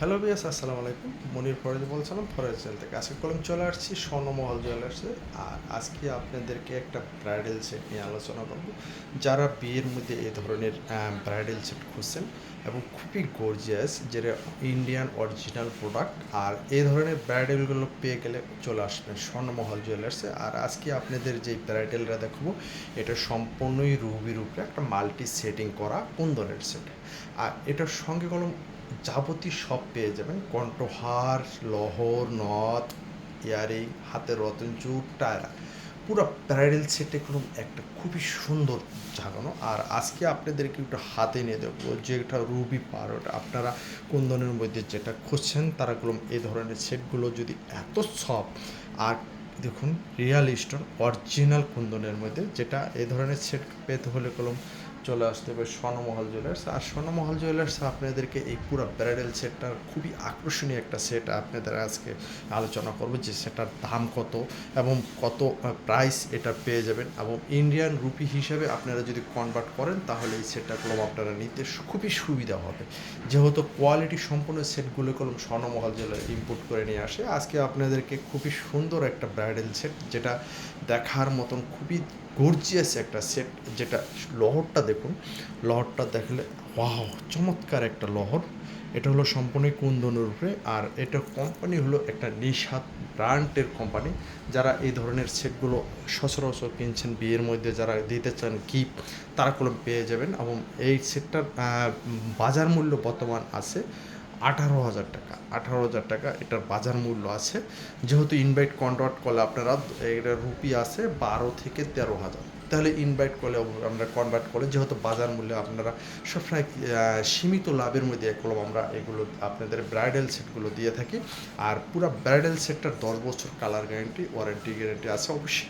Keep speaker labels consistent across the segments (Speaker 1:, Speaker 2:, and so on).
Speaker 1: Hello বিয়াস আসসালামু আলাইকুম। Monir forage বলছিলাম, ফরেজ চ্যানেল থেকে আজকে কলম চলে আসছি, স্বর্ণমহল জুয়েলার্সে আর আজকে আপনাদেরকে একটা ব্রাইডাল সেট নিয়ে আলোচনা করব, যারা বিয়ের মধ্যে এই ধরনের ব্রাইডাল সেট খুঁজছেন এবং খুবই গর্জিয়াস যেটা ইন্ডিয়ান অরিজিনাল প্রোডাক্ট আর এই ধরনের ব্রাইডালগুলো পেয়ে গেলে চলে আসবেন, স্বর্ণমহল জুয়েলার্সে আর আজকে আপনাদের যে ব্রাইডালরা দেখব, এটা সম্পূর্ণই রুবির উপরে একটা মাল্টি সেটিং করা কুন্দনের সেট আর এটার সঙ্গে কলম যাবতীয় সব পেয়ে যাবেন। কণ্ঠহার, লহর, নথ, ইয়ারিং, হাতের রতনচুর টায়রা। পুরো প্যারাডেল সেটে কোনো একটা খুবই সুন্দর জাগানো আর আজকে আপনাদেরকে একটু হাতে নিয়ে দেবো যেটা রুবি পার, ওটা আপনারা কুন্দনের মধ্যে যেটা খুঁজছেন, তারা গুলো এই ধরনের সেটগুলো যদি এত সব আর দেখুন, রিয়াল স্টোন, অরিজিনাল কুন্দনের মধ্যে, যেটা এ ধরনের সেট পেতে হলে কলম চলে আসতে হবে স্বর্ণমহল জুয়েলার্স আর স্বর্ণমহল জুয়েলার্স আপনাদেরকে এই পুরো ব্রাইডাল সেটটার খুবই আকর্ষণীয় একটা সেট আপনাদের আজকে আলোচনা করব যে সেটার দাম কত এবং কত প্রাইস এটা পেয়ে যাবেন। এবং ইন্ডিয়ান রুপি হিসাবে আপনারা যদি কনভার্ট করেন, তাহলে এই সেটটা কলম আপনারা নিতে খুবই সুবিধা হবে। যেহেতু কোয়ালিটি সম্পূর্ণ সেটগুলো কলম স্বর্ণমহল জুয়েলার ইম্পোর্ট করে নিয়ে আসে, আজকে আপনাদেরকে খুবই সুন্দর একটা ব্রাইডাল সেট যেটা দেখার মতন খুবই গর্জিয়াস একটা সেট যেটা লহরটা দেখুন, লহরটা দেখলে ওয়াও চমৎকার একটা লহর। এটা হলো সম্পূর্ণ কুন্দনের উপরে, আর এটা কোম্পানি হলো একটা নিশাদ ব্র্যান্ডের কোম্পানি যারা এই ধরনের সেটগুলো সচরাচর কিনছেন, বিয়ের মধ্যে যারা দিতে চান গিফট তারা কোনো পেয়ে যাবেন। এবং এই সেটটার বাজার মূল্য বর্তমান আছে আঠারো হাজার টাকা। আঠারো হাজার টাকা এটার বাজার মূল্য আছে। যেহেতু ইনভাইট কন্ট্রাক্ট করলে আপনারা এটা রুপি আছে বারো থেকে তেরো হাজার। তাহলে ইনভাইট করলে আমরা কনভার্ট করলে যেহেতু বাজার মূল্যে আপনারা সবসময় সীমিত লাভের মধ্যে এগুলো আমরা এগুলো আপনাদের ব্রাইডাল সেটগুলো দিয়ে থাকি। আর পুরো ব্রাইডাল সেটটার দশ বছর কালার গ্যারেন্টি ওয়ারেন্টি গ্যারেন্টি আছে অবশ্যই।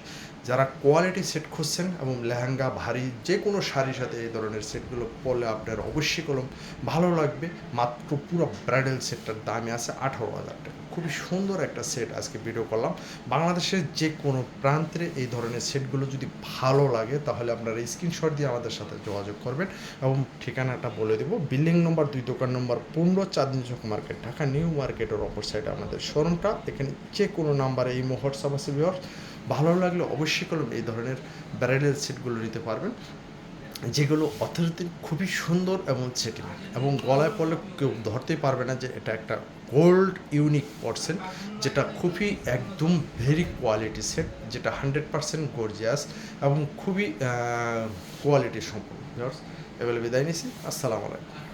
Speaker 1: যারা কোয়ালিটি সেট খুঁজছেন এবং লেহেঙ্গা, ভারী যে কোনো শাড়ির সাথে এই ধরনের সেটগুলো পরলে আপনার অবশ্যই কলম। ভালো লাগবে, মাত্র পুরো ব্রাইডাল সেটটার দামে আছে আঠারো হাজার টাকা। খুবই সুন্দর একটা সেট আজকে ভিডিও করলাম। বাংলাদেশের যে কোনো প্রান্তে এই ধরনের সেটগুলো যদি ভালো লাগে, তাহলে আপনারা স্ক্রিনশট দিয়ে আমাদের সাথে যোগাযোগ করবেন এবং ঠিকানাটা বলে দেবো। বিল্ডিং নম্বর দুই, দোকান নম্বর পনেরো, চাঁদনি চক মার্কেট ঢাকা নিউ মার্কেটের অপর সাইডে আমাদের শোরুমটা এখানে যে কোনো নাম্বারে এই হোয়াটসঅ্যাপ আছে ভালো লাগলে অবশ্যই করুন এই ধরনের ব্রাইডাল সেটগুলো নিতে পারবেন, যেগুলো অথেন্টিক খুবই সুন্দর এবং সেটিং এবং গলায় পড়লে কেউ ধরতেই পারবে না যে এটা একটা গোল্ড ইউনিক পড়ছেন যেটা খুবই একদম ভেরি কোয়ালিটি সেট যেটা হান্ড্রেড পারসেন্ট গর্জিয়াস এবং খুবই কোয়ালিটি সম্পন্ন। এবারে বিদায় নিছি আসসালামু আলাইকুম।